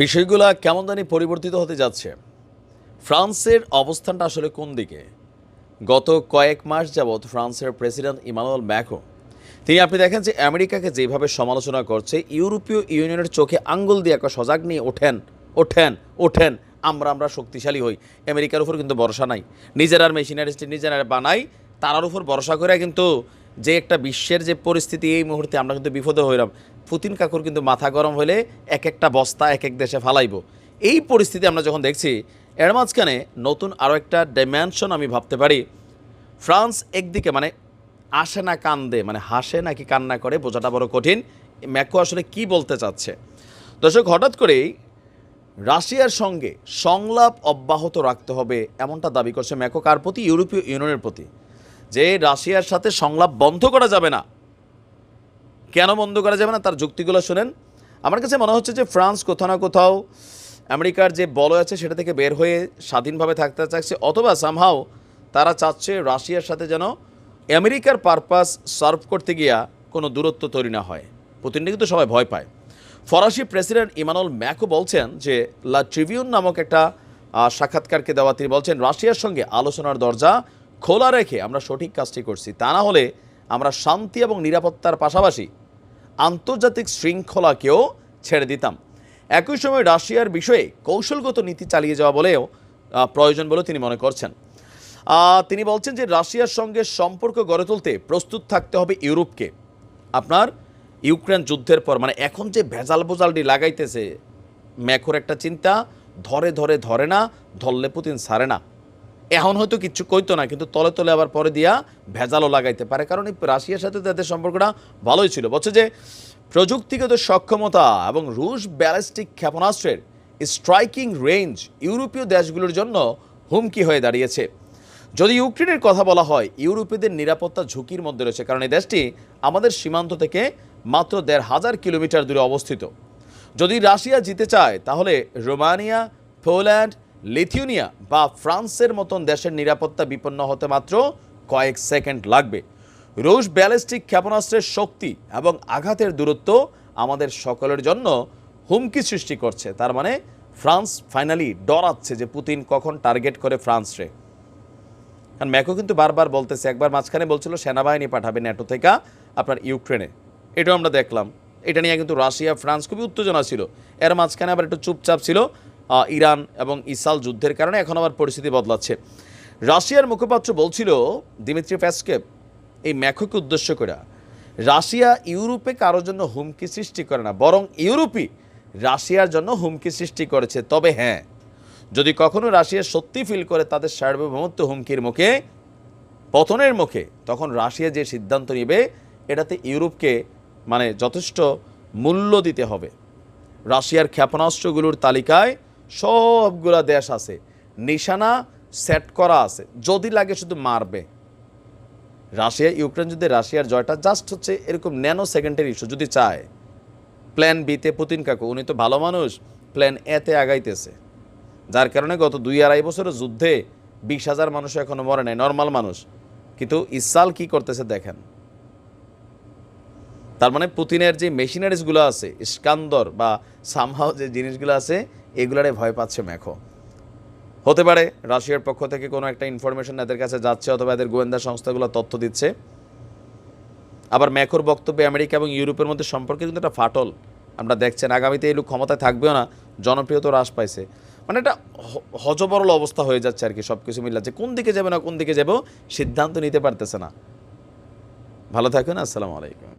বিষয়গুলো কেমন জানি পরিবর্তিত হতে যাচ্ছে। ফ্রান্সের অবস্থানটা আসলে কোন দিকে? গত কয়েক মাস যাবৎ ফ্রান্সের প্রেসিডেন্ট ইমানুয়েল ম্যাক্রো, তিনি আপনি দেখেন যে আমেরিকাকে যেভাবে সমালোচনা করছে, ইউরোপীয় ইউনিয়নের চোখে আঙ্গুল দিয়ে একটা সজাগ নিয়ে ওঠেন ওঠেন ওঠেন, আমরা আমরা শক্তিশালী হই। আমেরিকার উপর কিন্তু ভরসা নাই। নিজেরার মেশিনারিস্ট নিজেরা বানাই, তারার উপর ভরসা করে কিন্তু যে একটা বিশ্বের যে পরিস্থিতি এই মুহূর্তে আমরা কিন্তু বিপদে হইলাম। পুতিন কাকুর কিন্তু মাথা গরম হলে এক একটা বস্তা এক এক দেশে ফালাইব। এই পরিস্থিতি আমরা যখন দেখছি, এর মাঝখানে নতুন আরও একটা ডাইমেনশন আমি ভাবতে পারি। ফ্রান্স একদিকে মানে আসে না কান্দে মানে হাসে নাকি কান্না করে, বোঝাটা বড় কঠিন। ম্যাকো আসলে কি বলতে চাচ্ছে? দর্শক, হঠাৎ করেই রাশিয়ার সঙ্গে সংলাপ অব্যাহত রাখতে হবে এমনটা দাবি করছে ম্যাকো কার প্রতি? ইউরোপীয় ইউনিয়নের প্রতি। যে রাশিয়ার সাথে সংলাপ বন্ধ করা যাবে না কেন বন্ধ করা যাবে না? তার যুক্তিগুলো শুনেন। আমার কাছে মনে হচ্ছে যে ফ্রান্স কোথাও না কোথাও আমেরিকার যে বলয় আছে সেটা থেকে বের হয়ে স্বাধীনভাবে থাকতে চাচ্ছে অথবা সামহাও তারা চাচ্ছে রাশিয়ার সাথে যেন আমেরিকার পারপাস সার্ভ করতে গিয়া কোনো দূরত্ব তৈরি না হয়। পুতিনটা কিন্তু সবাই ভয় পায়। ফরাসি প্রেসিডেন্ট ইমানুল ম্যাকো বলছেন যে লা ট্রিবিউন নামক একটা সাক্ষাৎকারকে দেওয়া তিনি বলছেন, রাশিয়ার সঙ্গে আলোচনার দরজা খোলা রেখে আমরা সঠিক কাজটি করছি। তা না হলে আমরা শান্তি এবং নিরাপত্তার পাশাপাশি আন্তর্জাতিক শৃঙ্খলাকেও ছেড়ে দিতাম। একই সময় রাশিয়ার বিষয়ে কৌশলগত নীতি চালিয়ে যাওয়া বলেও প্রয়োজন বলে তিনি মনে করছেন। তিনি বলছেন যে রাশিয়ার সঙ্গে সম্পর্ক গড়ে তুলতে প্রস্তুত থাকতে হবে ইউরোপকে। আপনার ইউক্রেন যুদ্ধের পর মানে এখন যে ভেজাল বোজালটি লাগাইতেছে ম্যাকোর একটা চিন্তা, ধরে ধরে ধরে না, ধরলে পুতিন সারে না। এখন হয়তো কিচ্ছু কইতো না, কিন্তু তলে তলে আবার পরে দিয়া ভেজালও লাগাইতে পারে। কারণ এই রাশিয়ার সাথে তাদের সম্পর্কটা ভালোই ছিল। বলছে যে, প্রযুক্তিগত সক্ষমতা এবং রুশ ব্যালিস্টিক ক্ষেপণাস্ত্রের স্ট্রাইকিং রেঞ্জ ইউরোপীয় দেশগুলোর জন্য হুমকি হয়ে দাঁড়িয়েছে। যদি ইউক্রেনের কথা বলা হয়, ইউরোপীয়দের নিরাপত্তা ঝুঁকির মধ্যে রয়েছে, কারণ এই দেশটি আমাদের সীমান্ত থেকে মাত্র দেড় হাজার কিলোমিটার দূরে অবস্থিত। যদি রাশিয়া জিতে চায়, তাহলে রোমানিয়া, পোল্যান্ড লিথিউনিয়া বা ফ্রান্সের মতন দেশের নিরাপত্তা বিপন্ন হতে মাত্র কয়েক সেকেন্ড লাগবে। রুশ ব্যালিস্টিক ক্ষেপণাস্ত্রের শক্তি এবং আঘাতের দূরত্ব আমাদের সকলের জন্য হুমকি সৃষ্টি করছে। তার মানে ফ্রান্স ফাইনালি ডরাচ্ছে যে পুতিন কখন টার্গেট করে ফ্রান্সরে। কারণ ম্যাকো কিন্তু বারবার বলতেছে, একবার মাঝখানে বলছিল, সেনাবাহিনী পাঠাবে ন্যাটো থেকে আপনার ইউক্রেনে। এটাও আমরা দেখলাম। এটা নিয়ে কিন্তু রাশিয়া, ফ্রান্স খুবই উত্তেজনা ছিল। এর মাঝখানে আবার একটু চুপচাপ ছিল। ইরান এবং ইসাল যুদ্ধের কারণে এখন আবার পরিস্থিতি বদলাচ্ছে। রাশিয়ার মুখপাত্র বলছিল, দিমিত্রি প্যাসকেপ এই ম্যাকোকে উদ্দেশ্য করে, রাশিয়া ইউরোপে কারোর জন্য হুমকি সৃষ্টি করে না, বরং ইউরোপই রাশিয়ার জন্য হুমকি সৃষ্টি করেছে। তবে হ্যাঁ যদি কখনো রাশিয়া সত্যি ফিল করে তাদের সার্বভৌমত্ব হুমকির মুখে, পতনের মুখে, তখন রাশিয়া যে সিদ্ধান্ত নেবে, এটাতে ইউরোপকে মানে যথেষ্ট মূল্য দিতে হবে। রাশিয়ার ক্ষেপণাস্ত্রগুলোর তালিকায় সবগুলা দেশ আছে। নিশানা সেট করা আছে। যদি লাগে শুধু মারবে। রাশিয়া, ইউক্রেন যুদ্ধে রাশিয়ার জয়টা জাস্ট হচ্ছে এরকম ন্যানো সেকেন্ডের ইস্যু যদি চায়। প্ল্যান বিতে পুতিন কাকু, উনি তো ভালো মানুষ প্ল্যান এতে আগাইতেছে। যার কারণে গত দুই আড়াই বছরের যুদ্ধে বিশ হাজার মানুষ এখনও মরে নাই নর্মাল মানুষ। কিন্তু ইসাল কি করতেছে দেখেন। তার মানে পুতিনের যে মেশিনারিজগুলো আছে স্কান্দর বা সামহাও যে জিনিসগুলো আছে এগুলারে ভয় পাচ্ছে ম্যাখো। হতে পারে রাশিয়ার পক্ষ থেকে কোনো একটা ইনফরমেশন এদের কাছে যাচ্ছে অথবা এদের গোয়েন্দা সংস্থাগুলো তথ্য দিচ্ছে। আবার ম্যাকোর বক্তব্যে আমেরিকা এবং ইউরোপের মধ্যে সম্পর্কে কিন্তু একটা ফাটল আমরা দেখছেন। আগামীতে এই লোক ক্ষমতায় থাকবেও না, জনপ্রিয়তা হ্রাস পাইছে। মানে একটা হজবরল অবস্থা হয়ে যাচ্ছে আর কি সব কিছু মিলাচ্ছে কোন দিকে যাবে না কোন দিকে যাব সিদ্ধান্ত নিতে পারতেছে না। ভালো থাকুন, আসসালামু আলাইকুম।